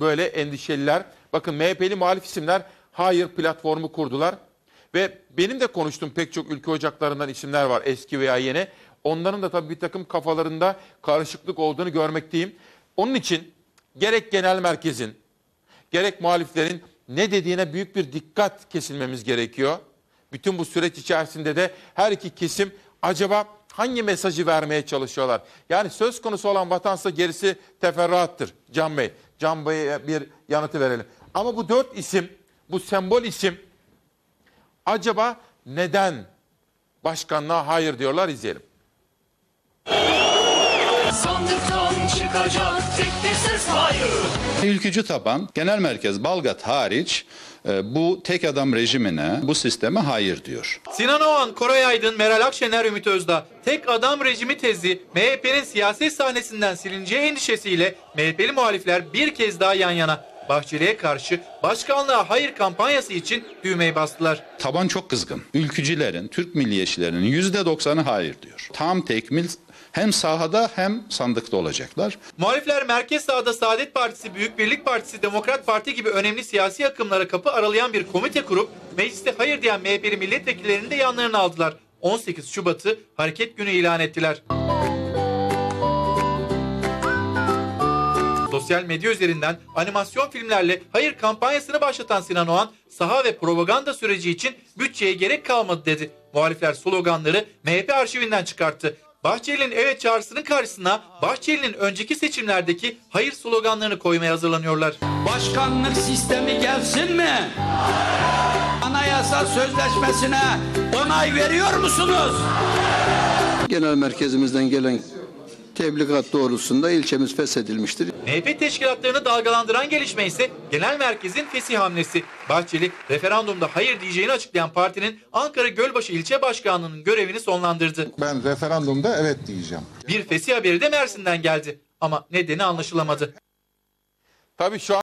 böyle endişeliler. Bakın MHP'li muhalif isimler hayır platformu kurdular. Ve benim de konuştuğum pek çok ülke ocaklarından isimler var eski veya yeni. Onların da tabii bir takım kafalarında karışıklık olduğunu görmekteyim. Onun için gerek genel merkezin gerek muhaliflerin ne dediğine büyük bir dikkat kesilmemiz gerekiyor. Bütün bu süreç içerisinde de her iki kesim acaba hangi mesajı vermeye çalışıyorlar? Yani söz konusu olan vatansa gerisi teferruattır Can Bey. Can Bey'e bir yanıtı verelim. Ama bu dört isim, bu sembol isim acaba neden başkanlığa hayır diyorlar izleyelim. Sandıktan çıkacak tek bir ses hayır. Ülkücü taban genel merkez Balgat hariç e, bu tek adam rejimine, bu sisteme hayır diyor. Sinan Oğan, Koray Aydın, Meral Akşener, Ümit Özdağ tek adam rejimi tezi MHP'nin siyaset sahnesinden silineceği endişesiyle MHP'li muhalifler bir kez daha yan yana. Bahçeli'ye karşı başkanlığa hayır kampanyası için düğmeye bastılar. Taban çok kızgın. Ülkücülerin, Türk milliyetçilerinin yüzde doksanı hayır diyor. Tam tekmil hem sahada hem sandıkta olacaklar. Muhalifler merkez sağda Saadet Partisi, Büyük Birlik Partisi, Demokrat Parti gibi önemli siyasi akımlara kapı aralayan bir komite kurup mecliste hayır diyen MHP'li milletvekillerini de yanlarına aldılar. 18 Şubat'ı hareket günü ilan ettiler. Sosyal medya üzerinden animasyon filmlerle hayır kampanyasını başlatan Sinan Oğan, saha ve propaganda süreci için bütçeye gerek kalmadı dedi. Muhalifler sloganları MHP arşivinden çıkarttı. Bahçeli'nin evet çağrısının karşısına Bahçeli'nin önceki seçimlerdeki hayır sloganlarını koymaya hazırlanıyorlar. Başkanlık sistemi gelsin mi? Anayasa sözleşmesine onay veriyor musunuz? Genel merkezimizden gelen tebligat doğrultusunda ilçemiz feshedilmiştir. MHP teşkilatlarını dalgalandıran gelişme ise genel merkezin fesih hamlesi. Bahçeli referandumda hayır diyeceğini açıklayan partinin Ankara Gölbaşı ilçe başkanlığının görevini sonlandırdı. Ben referandumda evet diyeceğim. Bir fesih haberi de Mersin'den geldi ama nedeni anlaşılamadı. Tabii şu an